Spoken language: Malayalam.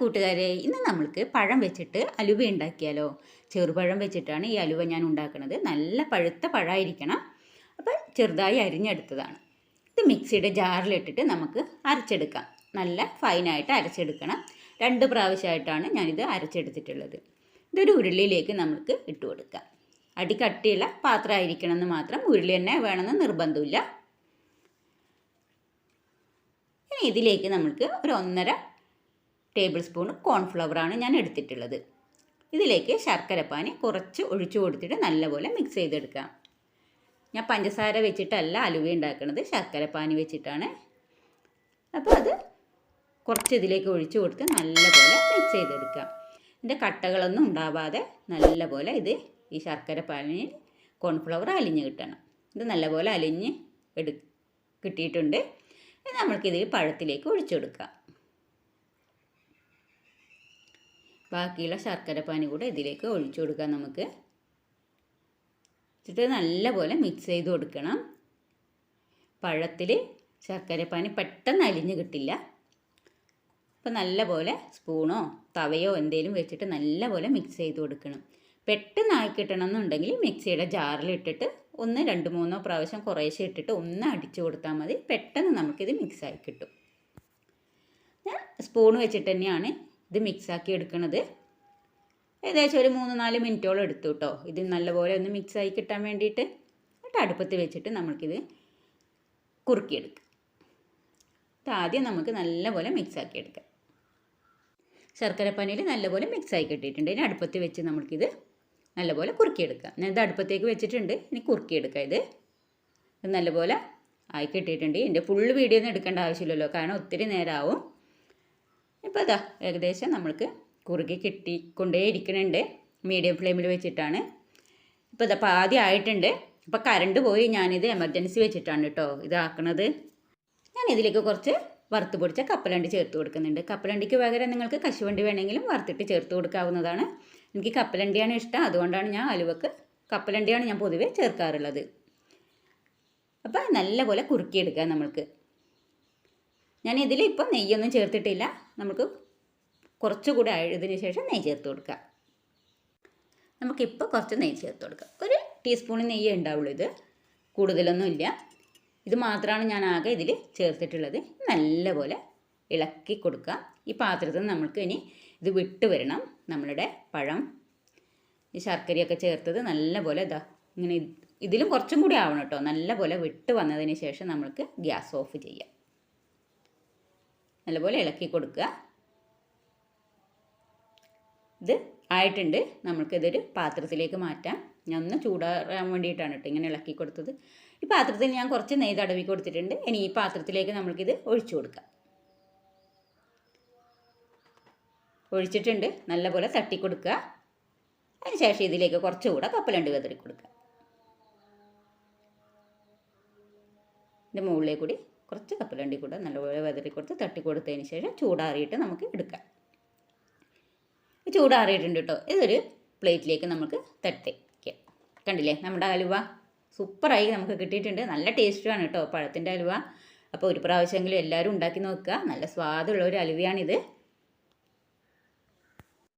കൂട്ടുകാരെ ഇന്ന് നമ്മൾക്ക് പഴം വെച്ചിട്ട് അലുവ ഉണ്ടാക്കിയാലോ? ചെറുപഴം വെച്ചിട്ടാണ് ഈ അലുവ ഞാൻ ഉണ്ടാക്കുന്നത് നല്ല പഴുത്ത പഴമായിരിക്കണം അപ്പം ചെറുതായി അരിഞ്ഞെടുത്തതാണ്. ഇത് മിക്സിയുടെ ജാറിലിട്ടിട്ട് നമുക്ക് അരച്ചെടുക്കാം. നല്ല ഫൈനായിട്ട് അരച്ചെടുക്കണം. രണ്ട് പ്രാവശ്യമായിട്ടാണ് ഞാനിത് അരച്ചെടുത്തിട്ടുള്ളത്. ഇതൊരു ഉരുളിയിലേക്ക് നമുക്ക് ഇട്ട് കൊടുക്കാം. അടി കട്ടിയുള്ള പാത്രമായിരിക്കണം എന്ന് മാത്രം ഉരുളി തന്നെ വേണമെന്ന് നിർബന്ധമില്ല. ഇനി ഇതിലേക്ക് നമുക്ക് ഒരു ഒന്നര ടേബിൾ സ്പൂൺ കോൺഫ്ലവറാണ് ഞാൻ എടുത്തിട്ടുള്ളത്. ഇതിലേക്ക് ശർക്കരപ്പാനി കുറച്ച് ഒഴിച്ചു കൊടുത്തിട്ട് നല്ലപോലെ മിക്സ് ചെയ്തെടുക്കാം. ഞാൻ പഞ്ചസാര വെച്ചിട്ടല്ല അലുവ ഉണ്ടാക്കുന്നത് ശർക്കരപ്പാനി വെച്ചിട്ടാണ്. അപ്പോൾ അത് കുറച്ച് ഇതിലേക്ക് ഒഴിച്ചു കൊടുത്ത് നല്ലപോലെ മിക്സ് ചെയ്തെടുക്കാം. ഇതിന്റെ കട്ടകളൊന്നും ഉണ്ടാവാതെ നല്ലപോലെ ഇത് ഈ ശർക്കരപ്പാനിയിൽ കോൺഫ്ലവർ അലിഞ്ഞ് കിട്ടണം. ഇത് നല്ലപോലെ അലിഞ്ഞ് എടു കിട്ടിയിട്ടുണ്ട്. ഇനി നമ്മൾക്കിതിൽ പഴത്തിലേക്ക് ഒഴിച്ചു കൊടുക്കാം. ബാക്കിയുള്ള ശർക്കരപ്പാനി കൂടെ ഇതിലേക്ക് ഒഴിച്ചു കൊടുക്കാം നമുക്ക്. എന്നിട്ട് നല്ലപോലെ മിക്സ് ചെയ്ത് കൊടുക്കണം. പഴത്തിൽ ശർക്കരപ്പാനി പെട്ടെന്ന് അലിഞ്ഞ് കിട്ടില്ല. അപ്പോൾ നല്ലപോലെ സ്പൂണോ തവയോ എന്തെങ്കിലും വെച്ചിട്ട് നല്ലപോലെ മിക്സ് ചെയ്ത് കൊടുക്കണം. പെട്ടെന്ന് ആയി കിട്ടണം എന്നുണ്ടെങ്കിൽ മിക്സിയുടെ ജാറിലിട്ടിട്ട് ഒന്ന് രണ്ട് മൂന്നോ പ്രാവശ്യം കുറേശ്ശെ ഇട്ടിട്ട് ഒന്ന് അടിച്ചു കൊടുത്താൽ മതി. പെട്ടെന്ന് നമുക്കിത് മിക്സായി കിട്ടും. ഞാൻ സ്പൂൺ വെച്ചിട്ട് തന്നെയാണ് ഇത് മിക്സാക്കി എടുക്കുന്നത് ഏകദേശം ഒരു മൂന്ന് നാല് മിനിറ്റോളം എടുത്തു കേട്ടോ ഇത് നല്ലപോലെ ഒന്ന് മിക്സായി കിട്ടാൻ വേണ്ടിയിട്ട് എന്നിട്ട് അടുപ്പത്ത് വെച്ചിട്ട് നമുക്കിത് കുറുക്കിയെടുക്കാം. ഇത് ആദ്യം നമുക്ക് നല്ലപോലെ മിക്സാക്കി എടുക്കാം. ശർക്കരപ്പാനിയിൽ നല്ലപോലെ മിക്സായി കിട്ടിയിട്ടുണ്ട്. ഇനി അടുപ്പത്ത് വെച്ച് നമുക്കിത് നല്ലപോലെ കുറുക്കിയെടുക്കാം. ഞാൻ ഇത് അടുപ്പത്തേക്ക് വെച്ചിട്ടുണ്ട്. ഇനി കുറുക്കിയെടുക്കാം ഇത്. ഇത് നല്ലപോലെ ആയി കിട്ടിയിട്ടുണ്ട്. എന്റെ ഫുള്ള് വീഡിയോ ഒന്നും എടുക്കേണ്ട ആവശ്യമില്ലല്ലോ. കാരണം ഒത്തിരി നേരമാവും ഇപ്പോൾ ഇതാ ഏകദേശം നമ്മൾക്ക് കുറുകി കിട്ടിക്കൊണ്ടേ ഇരിക്കുന്നുണ്ട് മീഡിയം ഫ്ലെയിമിൽ വെച്ചിട്ടാണ് ഇപ്പോൾ ഇതാ പാതി ആയിട്ടുണ്ട്. ഇപ്പോൾ കറണ്ട് പോയി. ഞാനിത് എമർജൻസി വെച്ചിട്ടാണ് കേട്ടോ ഇതാക്കണത്. ഞാൻ ഇതിലേക്ക് കുറച്ച് വറുത്ത് പൊടിച്ച കപ്പലണ്ടി ചേർത്ത് കൊടുക്കുന്നുണ്ട്. കപ്പലണ്ടിക്ക് പകരം നിങ്ങൾക്ക് കശുവണ്ടി വേണമെങ്കിലും വറുത്തിട്ട് ചേർത്ത് കൊടുക്കാവുന്നതാണ്. എനിക്ക് കപ്പലണ്ടിയാണ് ഇഷ്ടം. അതുകൊണ്ടാണ് ഞാൻ അലുവക്ക് കപ്പലണ്ടിയാണ് ഞാൻ പൊതുവേ ചേർക്കാറുള്ളത്. അപ്പോൾ നല്ലപോലെ കുറുക്കിയെടുക്കുക നമ്മൾക്ക്. ഞാൻ ഇതിൽ ഇപ്പോൾ നെയ്യൊന്നും ചേർത്തിട്ടില്ല. നമുക്ക് കുറച്ചുകൂടി അഴുതിന് ശേഷം നെയ്യ് ചേർത്ത് കൊടുക്കുക. നമുക്കിപ്പോൾ കുറച്ച് നെയ്യ് ചേർത്ത് കൊടുക്കാം ഒരു ടീസ്പൂൺ നെയ്യ് ഉണ്ടാവുള്ളൂ ഇത്. കൂടുതലൊന്നും ഇല്ല. ഇത് മാത്രമാണ് ഞാൻ ആകെ ഇതിൽ ചേർത്തിട്ടുള്ളത്. നല്ലപോലെ ഇളക്കി കൊടുക്കുക. ഈ പാത്രത്തിൽ നമ്മൾക്ക് ഇനി ഇത് വിട്ട് വരണം. നമ്മളുടെ പഴം ഈ ശർക്കരയൊക്കെ ചേർത്തത് നല്ലപോലെ ഇതാ ഇങ്ങനെ ഇതിലും കുറച്ചും കൂടി ആവണം കേട്ടോ. നല്ലപോലെ വിട്ട് വന്നതിന് ശേഷം നമ്മൾക്ക് ഗ്യാസ് ഓഫ് ചെയ്യാം. നല്ലപോലെ ഇളക്കി കൊടുക്കുക. ഇത് ആയിട്ടുണ്ട്. നമ്മൾക്കിതൊരു പാത്രത്തിലേക്ക് മാറ്റാം. ഞാൻ ഒന്ന് ചൂടാറാൻ വേണ്ടിയിട്ടാണ് കേട്ടോ ഇങ്ങനെ ഇളക്കി കൊടുത്തത്. ഈ പാത്രത്തിൽ ഞാൻ കുറച്ച് നെയ്യ് അടവി കൊടുത്തിട്ടുണ്ട്. ഇനി ഈ പാത്രത്തിലേക്ക് നമ്മൾക്കിത് ഒഴിച്ചു കൊടുക്കാം. ഒഴിച്ചിട്ടുണ്ട്. നല്ലപോലെ തട്ടി കൊടുക്കുക. അതിനുശേഷം ഇതിലേക്ക് കുറച്ചുകൂടെ കപ്പലണ്ടി വെതറി കൊടുക്കുക. ഇതിന്റെ മുകളിലേക്ക് കൂടി കുറച്ച് കപ്പലണ്ടി കൂടെ നല്ലപോലെ വെതറി കൊടുത്ത് തട്ടി കൊടുത്തതിന് ശേഷം ചൂടാറിയിട്ട് നമുക്ക് എടുക്കാം. ചൂടാറിയിട്ടുണ്ട് കേട്ടോ. ഇതൊരു പ്ലേറ്റിലേക്ക് നമുക്ക് തട്ടി വയ്ക്കാം കണ്ടില്ലേ? നമ്മുടെ അലുവ സൂപ്പറായി നമുക്ക് കിട്ടിയിട്ടുണ്ട്. നല്ല ടേസ്റ്റുമാണ് കേട്ടോ പഴത്തിന്റെ അലുവ. അപ്പോൾ ഒരു പ്രാവശ്യമെങ്കിലും എല്ലാവരും ഉണ്ടാക്കി നോക്കുക. നല്ല സ്വാദുള്ള ഒരു അലുവയാണിത്.